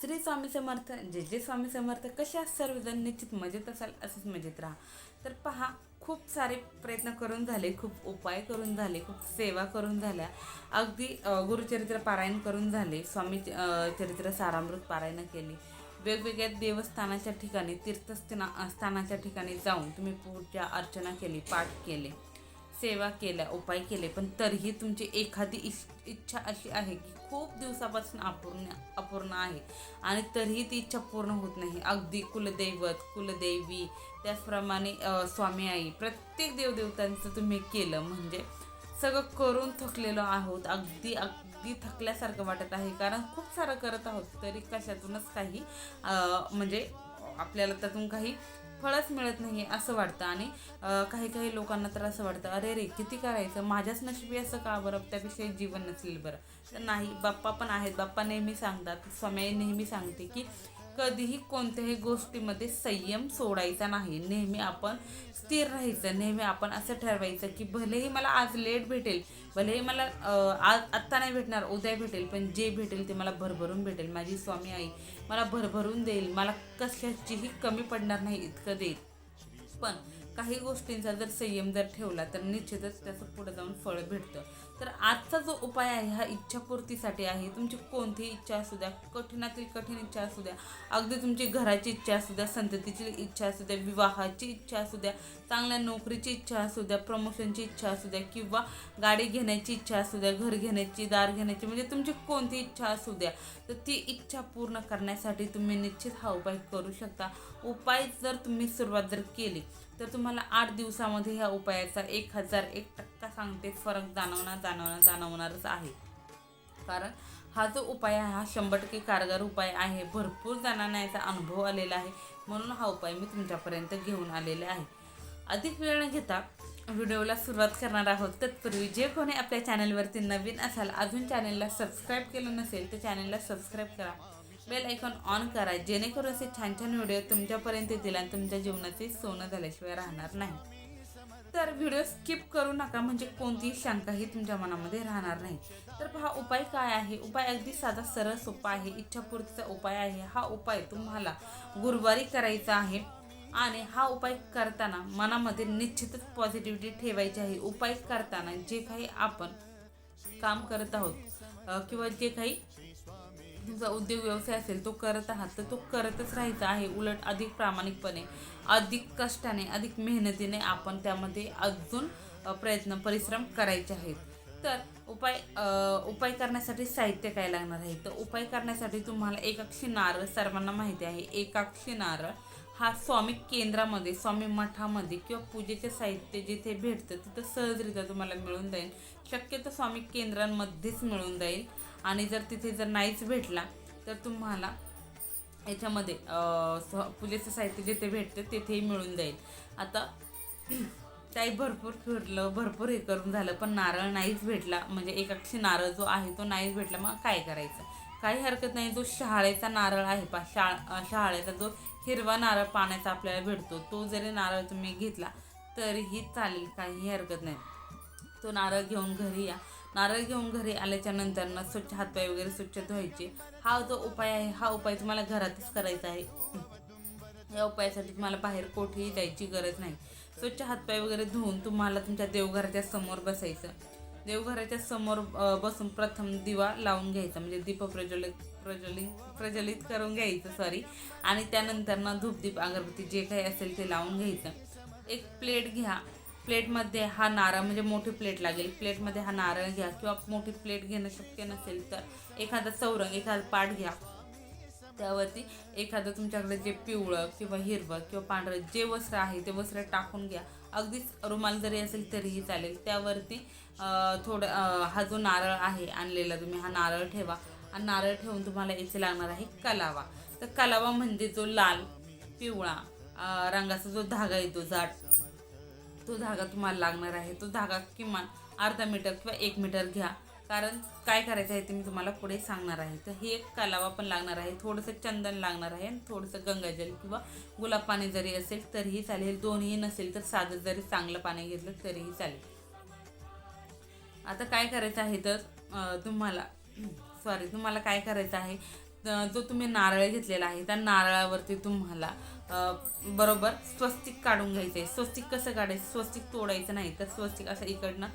श्री स्वामी समर्थ जे जे स्वामी समर्थ कशा सर्वजण निश्चित मजेत असाल असंच मजेत राहा. तर पहा खूप सारे प्रयत्न करून झाले खूप उपाय करून झाले खूप सेवा करून झाल्या. अगदी गुरुचरित्र पारायण करून झाले स्वामी चरित्र सारामृत पारायण केली. वेगवेगळ्या देवस्थानाच्या ठिकाणी तीर्थस्थाना स्थानाच्या ठिकाणी जाऊन तुम्ही पूजा अर्चना केली पाठ केले. सेवा केल्या उपाय केले पण तरीही तुमची एखादी इश इच्छा अशी आहे की खूप दिवसापासून अपूर्ण अपूर्ण आहे आणि तरीही ती इच्छा पूर्ण होत नाही. अगदी कुलदैवत कुलदेवी त्याचप्रमाणे स्वामी आई प्रत्येक देवदेवतांचं तुम्ही केलं म्हणजे सगळं करून थकलेलो आहोत. अगदी अगदी थकल्यासारखं वाटत आहे. कारण खूप सारं करत आहोत. तरी कशातूनच काही म्हणजे आपल्याला त्यातून काही फळच मिळत नाही असं वाटतं. आणि काही काही लोकांना तर असं वाटतं अरे रे किती करायचं? माझ्याच नशिबी असं का बरं? त्यापेक्षा जीवन नसेल बरं. तर नाही बाप्पा पण आहेत. बाप्पा नेहमी सांगतात स्वामी नेहमी सांगते की कधीही कोणत्याही गोष्टीमध्ये संयम सोडायचा नाही. नेहमी आपण स्थिर राहायचं नेहमी आपण असं ठरवायचं की भलेही मला आज लेट भेटेल भलेही मला आज आत्ता नाही भेटणार उद्या भेटेल पण जे भेटेल ते मला भरभरून भेटेल. माझी स्वामी आई मला भरभरून देईल. मला कशाचीही कमी पडणार नाही इतकं देईल. पण काही गोष्टींचा जर संयम जर ठेवला तर निश्चितच त्याचं पुढे जाऊन फळ भेटतं. तर आजचा जो उपाय आहे हा इच्छापूर्तीसाठी आहे. तुमची कोणतीही इच्छा असू द्या कठीणातील कठीण इच्छा असू द्या अगदी तुमची घराची इच्छा असू द्या संततीची इच्छा असू द्या विवाहाची इच्छा असू द्या चांगल्या नोकरीची इच्छा असू द्या प्रमोशनची इच्छा असू द्या किंवा गाडी घेण्याची इच्छा असू द्या घर घेण्याची दार घेण्याची म्हणजे तुमची कोणती इच्छा असू द्या तर ती इच्छा पूर्ण करण्यासाठी तुम्ही निश्चित हा उपाय करू शकता. उपाय जर तुम्ही सुरुवात जर केली तर तुम्हाला आठ दिवसामध्ये ह्या उपायाचा एक हजार एक टक्का सांगते फरक जाणवणार जाणवणार जाणवणारच आहे. कारण हा जो उपाय आहे हा शंभर टक्के कारगर उपाय आहे. भरपूर जणांना याचा अनुभव आलेला आहे. म्हणून हा उपाय मी तुमच्यापर्यंत घेऊन आलेला आहे. अधिक वेळ न घेता व्हिडिओला सुरुवात करणार आहोत. तत्पूर्वी जे कोणी आपल्या चॅनलवरती नवीन असाल अजून चॅनलला सबस्क्राईब केलं नसेल तर चॅनलला सबस्क्राईब करा. बेल आयकॉन ऑन करा जेणेकरून असे छान छान व्हिडिओ तुमच्यापर्यंत येतील आणि तुमच्या जीवनाचे सोनं झाल्याशिवाय राहणार नाही. तर व्हिडिओ स्किप करू नका म्हणजे कोणतीही शंकाही तुमच्या मनामध्ये राहणार नाही. तर पहा उपाय काय आहे? उपाय अगदी साधा सरळ सोपा आहे. इच्छापूर्तीचा उपाय आहे. हा उपाय तुम्हाला गुरुवारी करायचा आहे आणि हा उपाय करताना मनामध्ये निश्चितच पॉझिटिव्हिटी ठेवायची आहे. उपाय करताना जे काही आपण काम करत आहोत किंवा जे काही तुमचा उद्योग व्यवसाय असेल तो करत आहात तर तो करतच राहायचा आहे उलट अधिक प्रामाणिकपणे अधिक कष्टाने अधिक मेहनतीने आपण त्यामध्ये अजून प्रयत्न परिश्रम करायचे आहेत. तर उपाय उपाय करण्यासाठी साहित्य काय लागणार आहे? तर उपाय करण्यासाठी तुम्हाला एकाक्षी नारळ सर्वांना माहिती आहे. एकाक्षी नारळ हा स्वामी केंद्रामध्ये स्वामी मठामध्ये किंवा पूजेचे साहित्य जिथे भेटतं तिथं सहजरित्या तुम्हाला मिळून जाईल. शक्यतो स्वामी केंद्रांमध्येच मिळून जाईल. आणि जर तिथे जर नाहीच भेटला तर तुम्हाला याच्यामध्ये पूजेचं साहित्य जिथे भेटतं तिथेही मिळून जाईल. आता काही भरपूर फिरलं भरपूर हे करून झालं पण नारळ नाहीच भेटला. म्हणजे एकाक्षी नारळ जो आहे तो नाहीच भेटला. मग काय करायचं? काही हरकत नाही. जो शहाळेचा नारळ आहे पा शा शहाळेचा जो हिरवा नारळ पाण्याचा आपल्याला भेटतो तो जरी नारळ तुम्ही घेतला तरीही चालेल काहीही हरकत नाही. तो नारळ घेऊन घरी या. नारळ घेऊन घरी आल्याच्यानंतर ना स्वच्छ हातपाय वगैरे स्वच्छ धुवायचे. हा जो उपाय आहे हा उपाय तुम्हाला घरातच करायचा आहे. या उपायासाठी तुम्हाला बाहेर कोठेही जायची गरज नाही. स्वच्छ हातपाय वगैरे धुवून तुम्हाला तुमच्या देवघराच्या समोर बसायचं. देवघराच्या समोर बसून प्रथम दिवा लावून घ्यायचा. म्हणजे दीप प्रज्वलित प्रज्वलित प्रज्वलित करून घ्यायचं सॉरी आणि त्यानंतर ना धूपदीप अगरबत्ती जे काही असेल ते लावून घ्यायचं. एक प्लेट घ्या. प्लेटमध्ये हा नारळ म्हणजे मोठी प्लेट लागेल. प्लेटमध्ये हा नारळ घ्या किंवा मोठी प्लेट घेणं शक्य नसेल तर एखादा चौरंग एखादा पाट घ्या. त्यावरती एखादं तुमच्याकडे जे पिवळं किंवा हिरवं किंवा पांढरं जे वस्त्र आहे ते वस्त्र टाकून घ्या. अगदीच रुमाल जरी असेल तरीही चालेल. त्यावरती थोडं हा जो नारळ आहे आणलेला तुम्ही हा नारळ ठेवा. आणि नारळ ठेवून तुम्हाला इथे लागणार आहे कलावा. तर कलावा म्हणजे जो लाल पिवळा रंगाचा जो धागा येतो जाट तो धागा तुम्हाला लागणार आहे. तो धागा किमान अर्धा मीटर किंवा एक मीटर घ्या. कारण काय करायचं आहे ते मी तुम्हाला पुढे सांगणार आहे. तर हे एक कलावा पण लागणार आहे थोडंसं चंदन लागणार आहे आणि थोडंसं गंगाजल किंवा गुलाब पाणी जरी असेल तरीही चालेल. दोन्ही नसेल तर साधं जरी चांगलं पाणी घेतलं तरीही चालेल. आता काय करायचं आहे तर तुम्हाला सॉरी तुम्हाला काय करायचं आहे? जो तुम्ही नारळ घेतलेला आहे त्या नारळावरती तुम्हाला बरोबर स्वस्तिक काढून घ्यायचं आहे स्वस्तिक कसं काढायचं? स्वस्तिक तोडायचं नाही तर स्वस्तिक असं इकडनं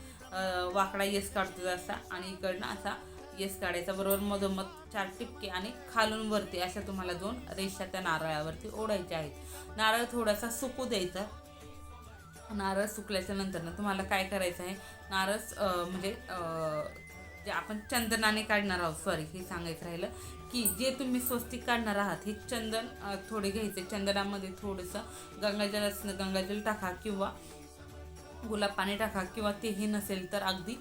वाकडा येस काढतो असा आणि इकडनं असा येस काढायचा. बरोबर मधोमध चार टिपके आणि खालून वरती अशा तुम्हाला दोन रेषा त्या नारळावरती ओढायच्या आहेत. नारळ थोडासा सुकू द्यायचा. नारळ सुकल्याच्या नंतर ना तुम्हाला काय करायचं आहे? नारळ म्हणजे जे आपण चंदनाने काढणार आहोत सॉरी हे सांगायचं राहिलं की जे तुम्ही स्वस्तिक काढणार आहात हे चंदन थोडे घ्यायचे. चंदनामध्ये थोडंसं गंगाजल असणं गंगाजल टाका किंवा गुलाब पाणी टाका किंवा तेही नसेल तर अगदी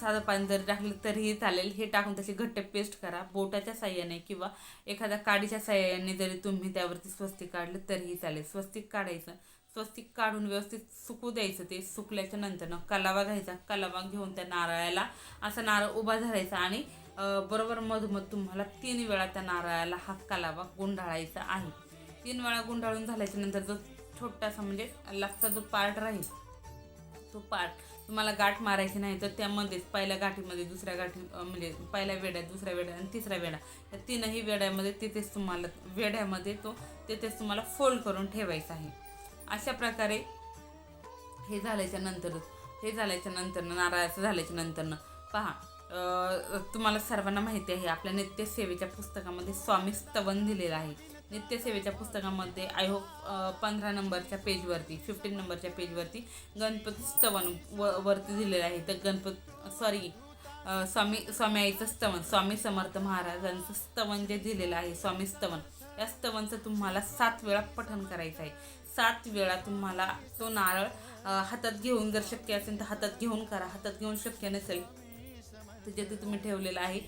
साधं पाणी जरी टाकलं तरीही चालेल. हे टाकून त्याची घट्ट पेस्ट करा. बोटाच्या साह्याने किंवा एखाद्या काडीच्या साह्याने जरी तुम्ही त्यावरती स्वस्तिक काढलं तरीही चालेल. स्वस्तिक काढायचं. स्वस्तिक काढून व्यवस्थित सुकू द्यायचं ते सुकल्याच्या नंतरनं कलावा घ्यायचा. कलावा घेऊन त्या नारळाला असा नारळ उभा धरायचा आणि बरोबर मधोमध तुम्हाला तीन वेळा त्या नारळाला हा कलावा गुंडाळायचा आहे. तीन वेळा गुंडाळून झाल्याच्यानंतर जो छोटासा म्हणजे लागता जो पार्ट राहील तो पार्ट तुम्हाला गाठ मारायची नाही तर त्यामध्येच पहिल्या गाठीमध्ये दुसऱ्या गाठी म्हणजे पहिल्या वेड्या दुसऱ्या वेड्या आणि तिसऱ्या वेडा. या तीनही वेड्यामध्ये तिथेच तुम्हाला वेड्यामध्ये तो तिथेच तुम्हाला फोल्ड करून ठेवायचा आहे. अशा प्रकारे हे झाल्याच्यानंतर हे झाल्याच्यानंतर नारळाचं झाल्याच्या नंतरनं पहा तुम्हाला सर्वांना माहिती आहे आपल्या नित्यसेवेच्या पुस्तकामध्ये स्वामी स्तवन दिलेलं आहे. नित्यसेवेच्या पुस्तकामध्ये आय होप पंधरा नंबरच्या पेजवरती फिफ्टीन नंबरच्या पेजवरती गणपती स्तवन व वरती दिलेलं आहे. तर गणपत सॉरी स्वामी स्वामी आईचं स्तवन स्वामी समर्थ महाराजांचं स्तवन जे दिलेलं आहे स्वामी स्तवन या स्तवनचं तुम्हाला सात वेळा पठण करायचं आहे सात वेळा तुम्हाला तो नारळ हातात घेऊन जर शक्य असेल तर हातात घेऊन करा. हातात घेऊन शक्य नसेल तर जिथे तुम्ही ठेवलेलं आहे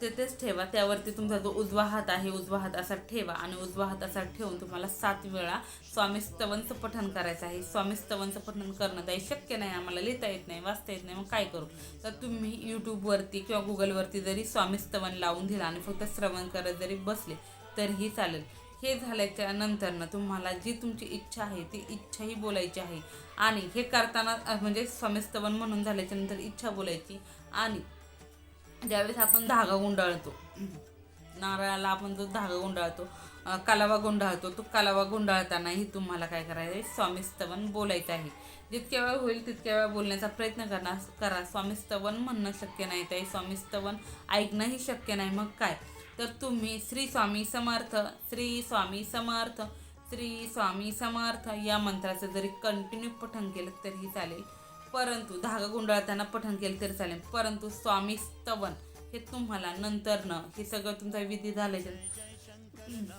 तेच ठेवा त्यावरती तुमचा जो उजवा हात आहे उजवा हात असा ठेवा आणि उजवा हात असा ठेवून तुम्हाला सात वेळा स्वामी स्तवनचं पठण करायचं आहे. स्वामी स्तवनचं पठण करणं काही शक्य नाही आम्हाला लिहिता येत नाही वाचता येत नाही मग काय करू? तर तुम्ही यूट्यूबवरती किंवा गुगलवरती जरी स्वामी स्तवन लावून दिला आणि फक्त श्रवण करत जरी बसले तरीही चालेल. हे झाल्याच्या नंतरनं तुम्हाला जी तुमची इच्छा आहे ती इच्छाही बोलायची आहे. आणि हे करताना म्हणजे स्वामी स्तवन म्हणून झाल्याच्यानंतर इच्छा बोलायची आणि ज्यावेळेस आपण धागा गुंडाळतो. नारळाला आपण जो धागा गुंडाळतो अ, कलावा गुंडाळतो तो कलावा गुंडाळतानाही तुम्हाला काय करायचं आहे? स्वामी स्तवन बोलायचं आहे. जितक्या वेळ होईल तितक्या वेळा बोलण्याचा प्रयत्न करणार करा. स्वामी स्तवन म्हणणं शक्य नाही ते स्वामी स्तवन ऐकणंही शक्य नाही. मग काय? तर तुम्ही श्री स्वामी समर्थ श्री स्वामी समर्थ श्री स्वामी समर्थ या मंत्राचं जरी कंटिन्यू पठण केलं तरीही चालेल. परंतु धागा गुंडाळताना पठण केलं तरी चालेल. परंतु स्वामी स्तवन हे तुम्हाला नंतरनं हे सगळं तुमचा विधी झाल्याच्या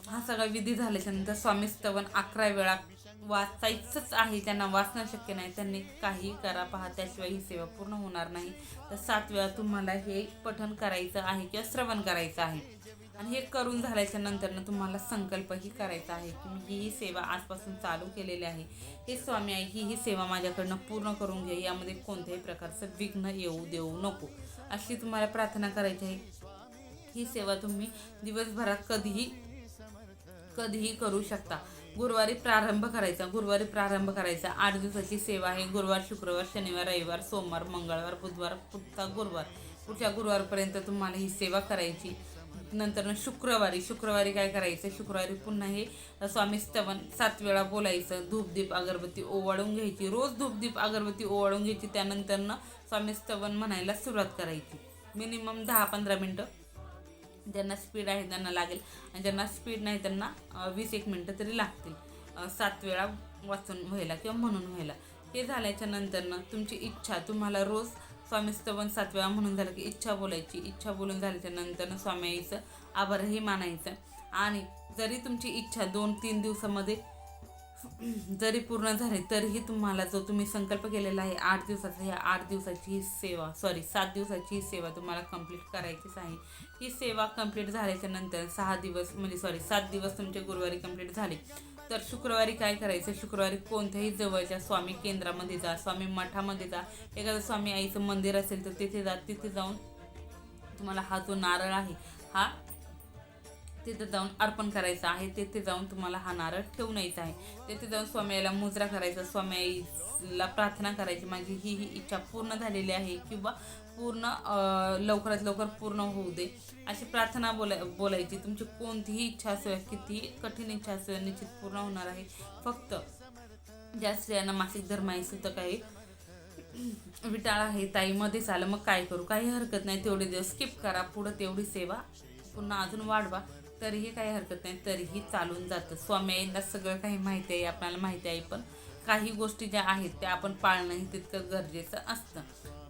हा सगळा विधी झाल्याच्यानंतर स्वामी स्तवन अकरा वेळा वाचायचंच आहे. ज्यांना वाचणं शक्य नाही. त्यांनी काही करा पहा त्याशिवाय ही सेवा पूर्ण होणार नाही. तर सात वेळा तुम्हाला हे पठण करायचं आहे किंवा श्रवण करायचं आहे. आणि हे करून झाल्याच्या नंतरनं तुम्हाला संकल्पही करायचा आहे तुम्ही मी ही ही सेवा आजपासून चालू केलेली आहे. हे स्वामी आई ही ही सेवा माझ्याकडनं पूर्ण करून घ्या. यामध्ये कोणत्याही प्रकारचं विघ्न येऊ देऊ नको. अशी तुम्हाला प्रार्थना करायची आहे. ही सेवा तुम्ही दिवसभरात कधीही कधीही करू शकता. गुरुवारी प्रारंभ करायचा. गुरुवारी प्रारंभ करायचा. आठ दिवसाची सेवा आहे. गुरुवार शुक्रवार शनिवार रविवार सोमवार मंगळवार बुधवार पुढचा गुरुवार. पुढच्या गुरुवारपर्यंत तुम्हाला ही सेवा करायची. नंतर शुक्रवारी शुक्रवारी काय करायचं? शुक्रवारी पुन्हा हे स्वामी स्तवन सात वेळा बोलायचं. धूपदीप अगरबत्ती ओवाळून घ्यायची. रोज धूपदीप अगरबत्ती ओवाळून घ्यायची. त्यानंतरनं स्वामी स्तवन म्हणायला सुरुवात करायची. मिनिमम दहा पंधरा मिनटं. ज्यांना स्पीड आहे त्यांना लागेल. आणि ज्यांना स्पीड नाही त्यांना वीस एक मिनटं तरी लागतील. सात वेळा वाचून व्हायला किंवा म्हणून व्हायला. हे झाल्याच्या नंतरनं तुमची इच्छा तुम्हाला रोज स्वामी स्तवन सातव्या म्हणून झालं की इच्छा बोलायची. इच्छा बोलून झाल्याच्या नंतरनं स्वामी आईचं आभारही मानायचं. आणि जरी तुमची इच्छा दोन तीन दिवसामध्ये जरी पूर्ण झाले तरीही तुम्हाला जो तुम्ही संकल्प केलेला आहे आठ दिवसाचा ह्या आठ दिवसाची ही सेवा सॉरी सात दिवसाची ही सेवा तुम्हाला कंप्लीट करायचीच आहे. ही सेवा कंप्लीट झाल्याच्यानंतर सहा दिवस म्हणजे सॉरी सात दिवस तुमचे गुरुवारी कंप्लीट झाले. तर शुक्रवारी काय करायचं? शुक्रवारी कोणत्याही जवळच्या स्वामी केंद्रामध्ये जा स्वामी मठामध्ये जा. एखादं स्वामी आईचं मंदिर असेल तर तिथे जा. तिथे जाऊन तुम्हाला हा जो नारळ आहे हा तिथे जाऊन अर्पण करायचा आहे. तिथे जाऊन तुम्हाला हा नारळ ठेवून यायचा आहे. तेथे जाऊन स्वामी आईला मुजरा करायचा. स्वामी आईला प्रार्थना करायची. माझी ही ही इच्छा पूर्ण झालेली आहे. किंवा पूर्ण लवकरात लवकर पूर्ण होऊ दे. अशी प्रार्थना बोलाय बोलायची. तुमची कोणतीही इच्छा असो कितीही कठीण इच्छा असो निश्चित पूर्ण होणार आहे. फक्त ज्या स्त्रियांना मासिक धर्म आहे सुद्धा काही विटाळ आहे ताईमध्येच आलं मग काय करू? काही हरकत नाही. तेवढे दिवस स्किप करा. पुढं तेवढी सेवा पुन्हा अजून वाढवा. तरीही काही हरकत नाही. तरीही चालून जातं. स्वामी सगळं काही माहिती आहे आपल्याला माहिती आहे पण काही गोष्टी ज्या आहेत त्या आपण पाळणंही तितकं गरजेचं असतं.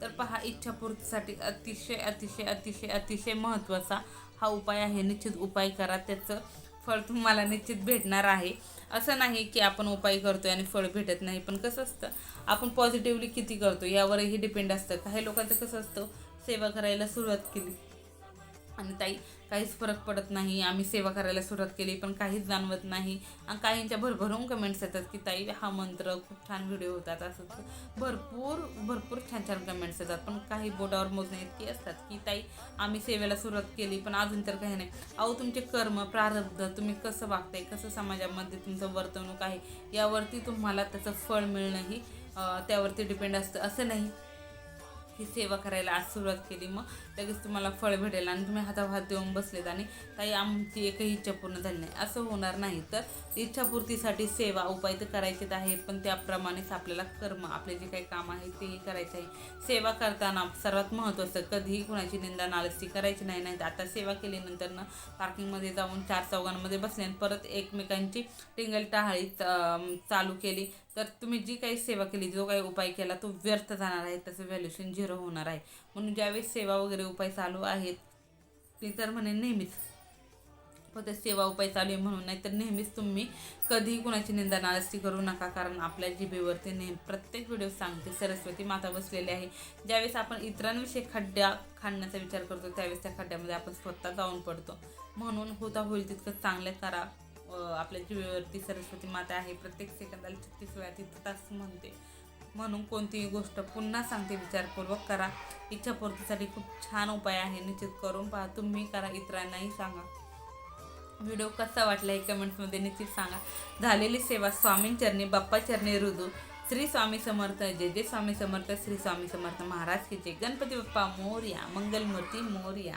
तर पहा इच्छापूर्तीसाठी अतिशय अतिशय अतिशय अतिशय महत्त्वाचा हा उपाय आहे. निश्चित उपाय करा. त्याचं फळ तुम्हाला निश्चित भेटणार आहे. असं नाही की आपण उपाय करतो आणि फळ भेटत नाही पण कसं असतं आपण पॉझिटिव्हली किती करतो यावरही डिपेंड असतं. काही लोकांचं कसं असतं सेवा करायला सुरुवात केली. आणि ताई काहीच फरक पडत नाही. आम्ही सेवा करायला सुरुवात केली पण काहीच जाणवत नाही. आणि काहींच्या भरभरून कमेंट्स येतात की ताई हा मंत्र खूप छान व्हिडिओ होतात असं भरपूर भरपूर छान छान कमेंट्स येतात. पण काही बोटावर मोजणे इतकी असतात की ताई आम्ही सेवेला सुरुवात केली पण अजून तर काही नाही. अहो तुमचे कर्म प्रारब्ध तुम्ही कसं वागताय कसं समाजामध्ये तुमचं वर्तणूक आहे यावरती तुम्हाला त्याचं फळ मिळणंही त्यावरती डिपेंड असतं असं नाही. ही सेवा करायला आज सुरुवात केली मग लगेच तुम्हाला फळ भेटेल आणि तुम्ही हाताभात देऊन बसलेत आणि ताई आमची एकही इच्छा पूर्ण झाली नाही. असं होणार नाही. तर इच्छापूर्तीसाठी सेवा उपाय तर करायचेच आहे पण त्याप्रमाणेच आपल्याला कर्म आपले जे काही काम आहे तेही करायचं आहे. सेवा करताना सर्वात महत्त्वाचं कधीही कुणाची निंदा नालस्ती करायची नाही नाही तर आता सेवा केल्यानंतर ना पार्किंगमध्ये जाऊन चार चौघांमध्ये बसले आणि परत एकमेकांची टिंगल टाहाळी चालू केली. तर तुम्ही जी काही सेवा केली जो काही उपाय केला तो व्यर्थ जाणार आहे. त्याचं व्हॅल्युशन झिरो होणार आहे. म्हणून ज्यावेळेस सेवा वगैरे उपाय चालू आहेत ते तर म्हणे नेहमीच. फक्त सेवा उपाय चालू आहे म्हणून नाही तर नेहमीच तुम्ही कधीही कुणाची निंदा नालस्ती करू नका कारण आपल्या जिभेवरती नेहमी प्रत्येक व्हिडिओ सांगते सरस्वती माता बसलेली आहे. ज्यावेळेस आपण इतरांविषयी खड्ड्या खाणण्याचा विचार करतो त्यावेळेस त्या खड्ड्यामध्ये आपण स्वतः जाऊन पडतो. म्हणून होता होईल तितकं चांगलं करा. आपल्या जीवेवरती सरस्वती माता आहे प्रत्येक सेकंदाला छत्तीस वेळा तिथं तास म्हणते. म्हणून कोणतीही गोष्ट पुन्हा सांगते विचारपूर्वक करा. इच्छापूर्तीसाठी खूप छान उपाय आहे निश्चित करून पहा तुम्ही करा इतरांनाही सांगा. व्हिडिओ कसा वाटला हे कमेंट्समध्ये निश्चित सांगा. झालेली सेवा स्वामींचरणी बाप्पाचरणी रुदू श्री स्वामी समर्थ जय जय स्वामी समर्थ श्री स्वामी समर्थ महाराज की जय. गणपती बाप्पा मोर्या मंगलमूर्ती मोर्या.